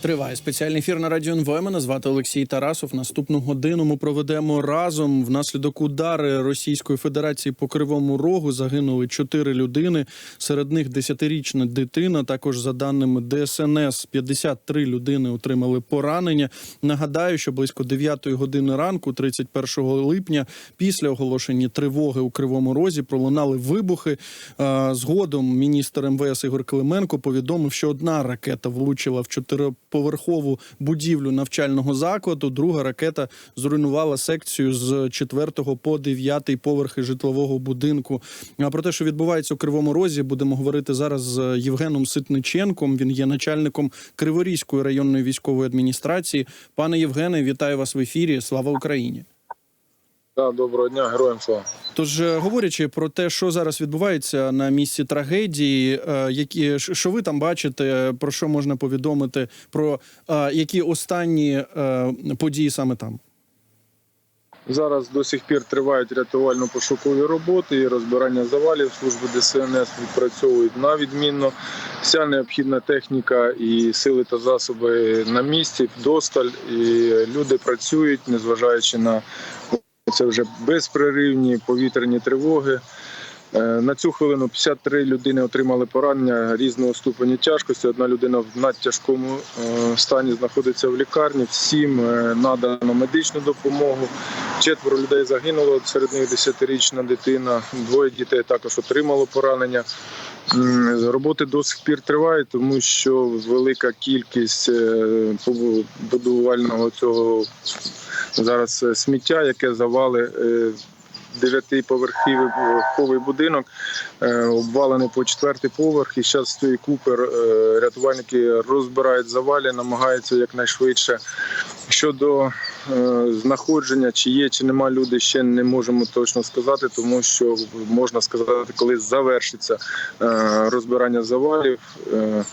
Триває спеціальний ефір на радіо НВ. Мене звати Олексій Тарасов. Наступну годину ми проведемо разом. Внаслідок удари Російської Федерації по кривому рогу загинули чотири людини. Серед них десятирічна дитина. Також за даними ДСНС, 53 людини отримали поранення. Нагадаю, що близько 9 години ранку, 31 липня, після оголошення тривоги у Кривому Розі пролунали вибухи. Згодом міністр МВС Ігор Клименко повідомив, що одна ракета влучила в чотириповерхову будівлю навчального закладу. Друга ракета зруйнувала секцію з 4 по 9 поверхи житлового будинку. А про те, що відбувається у Кривому Розі, будемо говорити зараз з Євгеном Ситниченком. Він є начальником Криворізької районної військової адміністрації. Пане Євгене, вітаю вас в ефірі. Слава Україні! Да, доброго дня, героям слава. Тож, е, говорячи про те, що зараз відбувається на місці трагедії, е, які що ви там бачите, про що можна повідомити, про е, які останні події саме там? Зараз до сих пір тривають рятувально-пошукові роботи і розбирання завалів. Служби ДСНС відпрацьовують на відмінно. Вся необхідна техніка і сили та засоби на місці, вдосталь. І люди працюють, незважаючи на це вже безпреривні повітряні тривоги. Е, На цю хвилину 53 людини отримали поранення різного ступеня тяжкості. Одна людина в надтяжкому е, стані знаходиться в лікарні. Всім е, надано медичну допомогу. Четверо людей загинуло. Серед них 10-річна дитина. Двоє дітей також отримало поранення. Роботи до сих пір тривають, тому що велика кількість побудувального цього зараз е, сміття, яке завали е, дев'ятиповерховий будинок, е, обвалений по четвертий поверх. І зараз цієї купи е, рятувальники розбирають завалі, намагаються якнайшвидше. Щодо е, знаходження, чи є, чи нема люди, ще не можемо точно сказати, тому що можна сказати, коли завершиться е, розбирання завалів. Е,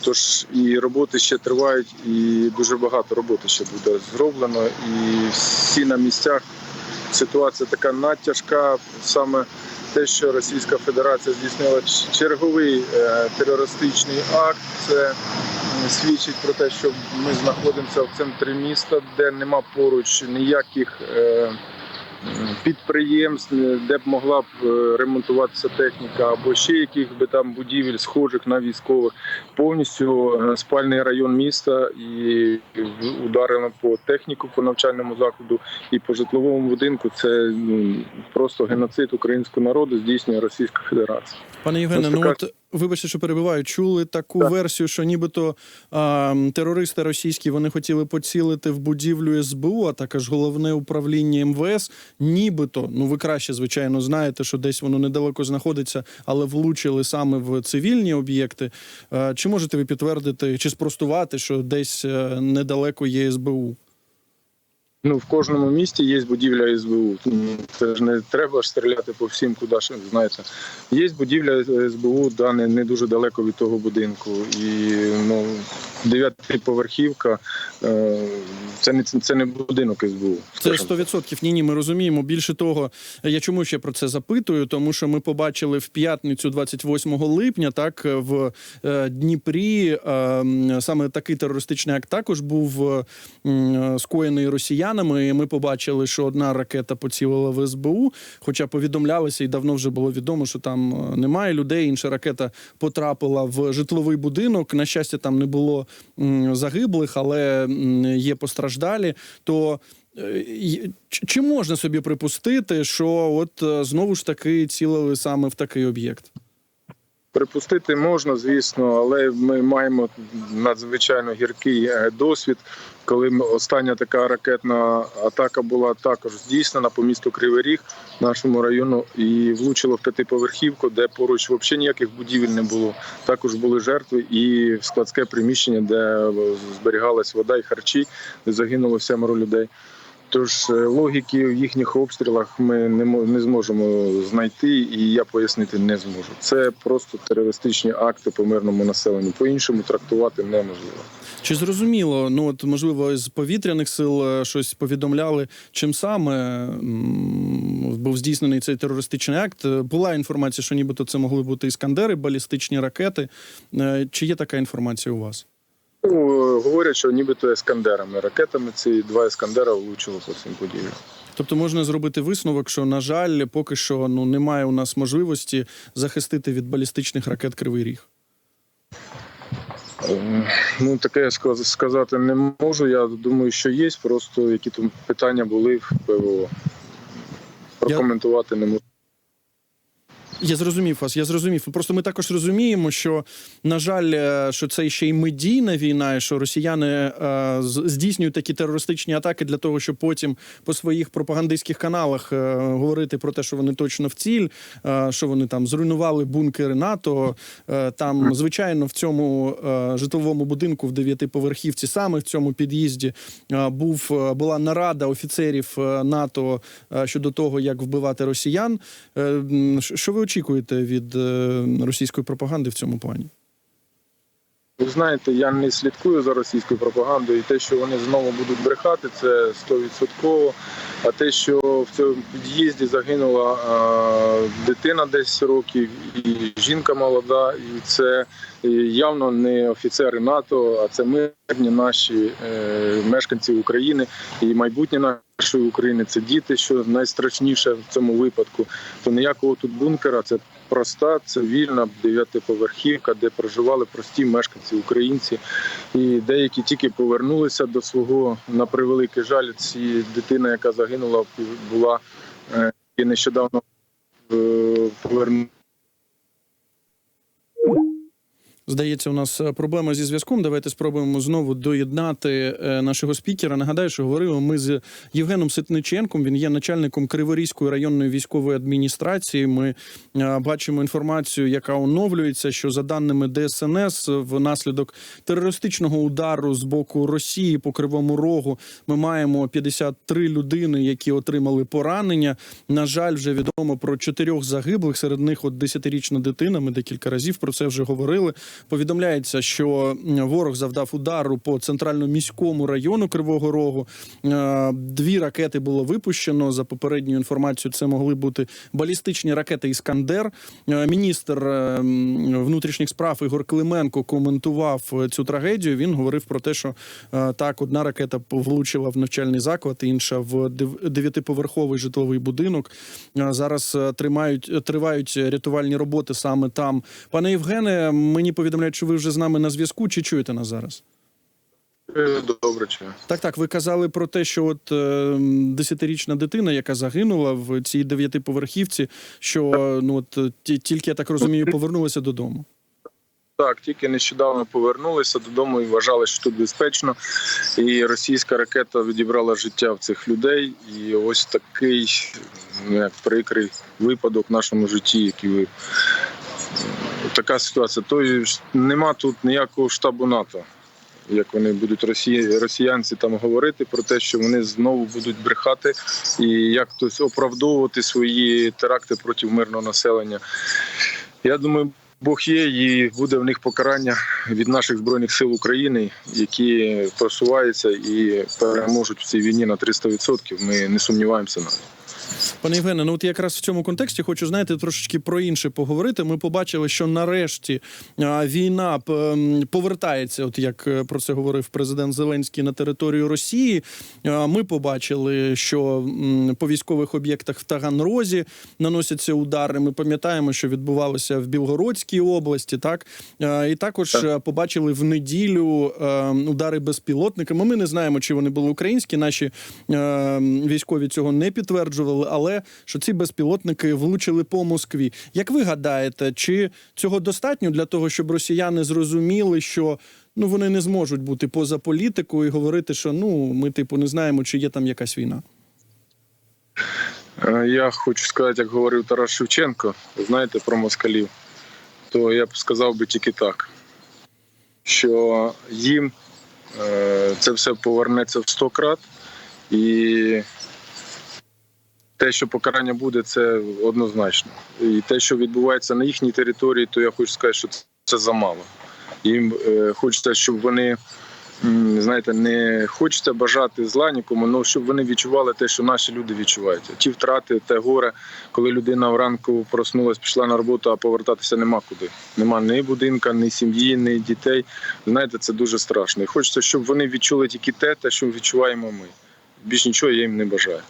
Тож і роботи ще тривають, і дуже багато роботи ще буде зроблено. І всі на місцях ситуація така надтяжка. Саме те, що Російська Федерація здійснила черговий е, терористичний акт, це свідчить про те, що ми знаходимося в центрі міста, де нема поруч ніяких. Підприємств, де б могла б е, ремонтуватися техніка, або ще яких би там будівель, схожих на військових, повністю е, спальний район міста і ударено по техніку, по навчальному закладу і по житловому будинку. Це просто геноцид українського народу здійснює Російська Федерація. Пане Євгене, ну от вибачте, що перебиваю. Чули таку Так. версію, що нібито а, терористи російські вони хотіли поцілити в будівлю СБУ, а також головне управління МВС. Нібито, ну ви краще, звичайно, знаєте, що десь воно недалеко знаходиться, але влучили саме в цивільні об'єкти. А, чи можете ви підтвердити чи спростувати, що десь е, недалеко є СБУ? Ну в кожному місті є будівля СБУ. Ну, Це ж не треба ж стріляти по всім, куди ж знаєте. Є будівля СБУ, да, не, не дуже далеко від того будинку. І ну, дев'ятиповерхівка е, це не це не будинок СБУ. Це скажімо так. 100%. Ні, ні, ми розуміємо. Більше того, я чому ще про це запитую? Тому що ми побачили в п'ятницю, 28 липня, так в е, Дніпрі е, саме такий терористичний акт також був е, скоєний росіянами. І Ми побачили, що одна ракета поцілила в СБУ, хоча повідомлялося і давно вже було відомо, що там е, немає людей. Інша ракета потрапила в житловий будинок. На щастя, там не було загиблих, але є постраждалі. То Е, Чи можна собі припустити, що от е, знову ж таки цілили саме в такий об'єкт? Припустити можна, звісно, але ми маємо надзвичайно гіркий е, досвід. Коли остання така ракетна атака була також здійснена по місту Кривий Ріг, нашому району, і влучило в п'ятиповерхівку, де поруч взагалі ніяких будівель не було. Також були жертви і складське приміщення, де зберігалась вода і харчі, де загинуло семеро людей. Тож е, логіки в їхніх обстрілах ми не не зможемо знайти, і я пояснити не зможу. Це просто терористичні акти по мирному населенню. По іншому трактувати неможливо. Чи зрозуміло, ну от можливо, з повітряних сил е, щось повідомляли, чим саме був здійснений цей терористичний акт? Е, Була інформація, що нібито це могли бути іскандери, балістичні ракети. Чи є така інформація у вас? Ну, говорять, що нібито ескандерами. Ракетами ці два ескандера влучили по цим подіям. Тобто можна зробити висновок, що на жаль, поки що ну немає у нас можливості захистити від балістичних ракет Кривий Ріг. Е, Ну, таке я сказати не можу. Я думаю, що є. Просто які там питання були в ПВО. Прокоментувати не можу. Я зрозумів вас, я зрозумів. Просто ми також розуміємо, що на жаль, е, що це ще й медійна війна, і що росіяни е, здійснюють такі терористичні атаки для того, щоб потім по своїх пропагандистських каналах е, говорити про те, що вони точно в ціль, е, що вони там зруйнували бункери НАТО. Е, там, звичайно, в цьому е, житловому будинку в дев'ятиповерхівці, саме в цьому під'їзді, е, був е, була нарада офіцерів е, НАТО щодо того, як вбивати росіян. Е, Що ви очікуєте від е, російської пропаганди в цьому плані? Ви знаєте, я не слідкую за російською пропагандою, і те, що вони знову будуть брехати, це 100%. А те, що в цьому під'їзді загинула е, дитина 10 років, і жінка молода, і це е, явно не офіцери НАТО, а це мирні наші мешканці України і майбутнє нашої України. Це діти, що найстрашніше в цьому випадку. То ніякого тут бункера, це проста, цивільна дев'ятиповерхівка, де проживали прості мешканці українці, і деякі тільки повернулися до свого на превеликий жаль. Ці дитина, яка загинула, була е, і нещодавно е, повернулася. Здається, у нас е, проблема зі зв'язком. Давайте спробуємо знову доєднати е, нашого спікера. Нагадаю, що говорили ми з Євгеном Ситниченком. Він є начальником Криворізької районної військової адміністрації. Ми е, бачимо інформацію, яка оновлюється. Що за даними ДСНС, внаслідок терористичного удару з боку Росії по кривому рогу ми маємо 53 людини, які отримали поранення. На жаль, вже відомо про чотирьох загиблих. Серед них от 10-річна дитина. Ми декілька разів про це вже говорили. Повідомляється, що ворог завдав удару по центрально-міському району Кривого Рогу. Е, Дві ракети було випущено. За попередньою інформацією, це могли бути балістичні ракети Іскандер. Е, Міністр е, внутрішніх справ Ігор Клименко коментував цю трагедію. Він говорив про те, що так, одна ракета влучила в навчальний заклад, інша в дев'ятиповерховий житловий будинок. Зараз тримають тривають рятувальні роботи саме там. Пане Євгене, мені повідомляють, що ви вже з нами на зв'язку. Чи чуєте нас зараз? Е, Добре, чи Так, так. Ви казали про те, що от е, десятирічна дитина, яка загинула в цій дев'ятиповерхівці, що ну от е, тільки я так розумію, повернулася додому. Так, тільки нещодавно повернулися додому і вважали, що тут безпечно. І російська ракета відібрала життя в цих людей. І ось такий ну, як прикрий випадок в нашому житті, який ви така ситуація. То нема тут ніякого штабу НАТО. Як вони будуть росі... росіянці там говорити про те, що вони знову будуть брехати і як хтось оправдовувати свої теракти проти мирного населення. Я думаю, Бог є, і буде в них покарання від наших збройних сил України, які просуваються і переможуть в цій війні на 300%. Ми не сумніваємося навіть. Пане Євгене, ну от якраз в цьому контексті хочу знаєте трошечки про інше поговорити. Ми побачили, що нарешті війна п- повертається, от як е, про це говорив президент Зеленський на територію Росії. Ми побачили, що по військових об'єктах в Таганрозі наносяться удари. Ми пам'ятаємо, що відбувалося в Білгородській області. Так і також Так. е, побачили в неділю е, удари безпілотниками. Ми не знаємо, чи вони були українські. Наші е, військові цього не підтверджували, але що ці безпілотники влучили по Москві. Як ви гадаєте, чи цього достатньо для того, щоб росіяни зрозуміли, що ну вони не зможуть бути поза політикою і говорити, що ну ми типу не знаємо, чи є там якась війна? Е, Я хочу сказати, як говорив Тарас Шевченко, знаєте про москалів, то я б сказав би тільки так, що їм е, це все повернеться в 100 крат, і те, що покарання буде, це однозначно. І те, що відбувається на їхній території, то я хочу сказати, що це замало. Їм е, хочеться, щоб вони знаєте, не хочеться бажати зла нікому, але щоб вони відчували те, що наші люди відчувають. Ті втрати, те горе, коли людина вранку проснулась, пішла на роботу, а повертатися нема куди. Нема ні будинка, ні сім'ї, ні дітей. Знаєте, це дуже страшно. І хочеться, щоб вони відчули тільки те, те, що відчуваємо ми. Більш нічого я їм не бажаю.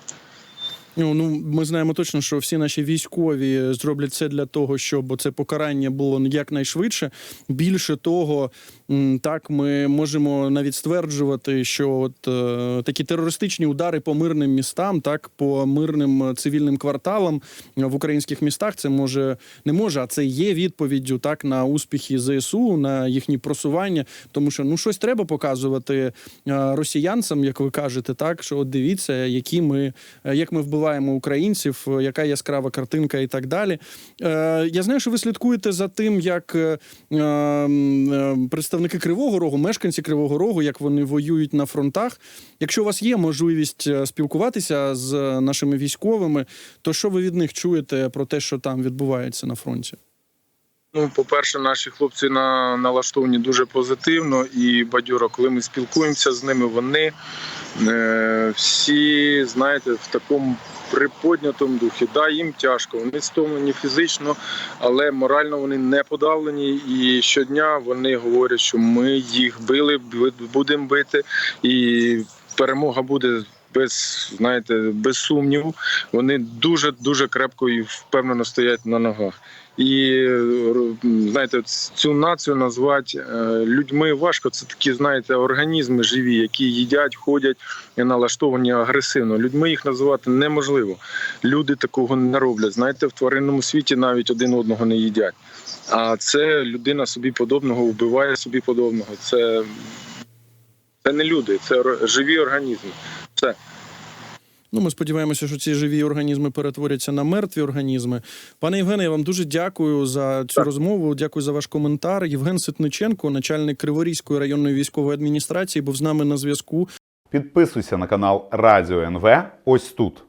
Ну, ну, ми знаємо точно, що всі наші військові зроблять це для того, щоб це покарання було якнайшвидше. Більше того, так ми можемо навіть стверджувати, що от е, такі терористичні удари по мирним містам, так по мирним е, цивільним кварталам в українських містах, це може не може, а це є відповіддю так на успіхи ЗСУ, на їхні просування. Тому що ну щось треба показувати е, росіянцям, як ви кажете, так що от дивіться, які ми е, як ми вбиваємо українців, е, яка яскрава картинка і так далі. Е, Я знаю, що ви слідкуєте за тим, як е, е, представники Кривого Рогу, мешканці Кривого Рогу, як вони воюють на фронтах. Якщо у вас є можливість е, спілкуватися з нашими військовими, то що ви від них чуєте про те, що там відбувається на фронті? Ну, по-перше, наші хлопці на, налаштовані дуже позитивно і бадьоро. Коли ми спілкуємося з ними, вони е, всі, знаєте, в такому приподнятому духі. Да, їм тяжко, вони стомлені фізично, але морально вони не подавлені. І щодня вони говорять, що ми їх били, будемо бити, і перемога буде. Без знаєте, без сумніву, вони дуже дуже крепко і впевнено стоять на ногах. І знаєте, цю націю назвати е, людьми важко. Це такі, знаєте, організми живі, які їдять, ходять і налаштовані агресивно. Людьми їх називати неможливо. Люди такого не роблять. Знаєте, в тваринному світі навіть один одного не їдять. А це людина собі подобного вбиває собі подобного. Це, це не люди, це живі організми. Все. Ну, ми сподіваємося, що ці живі організми перетворяться на мертві організми. Пане Євгене, я вам дуже дякую за цю Так. розмову. Дякую за ваш коментар. Євген Ситниченко, начальник Криворізької районної військової адміністрації, був з нами на зв'язку. Підписуйся на канал Радіо НВ ось тут.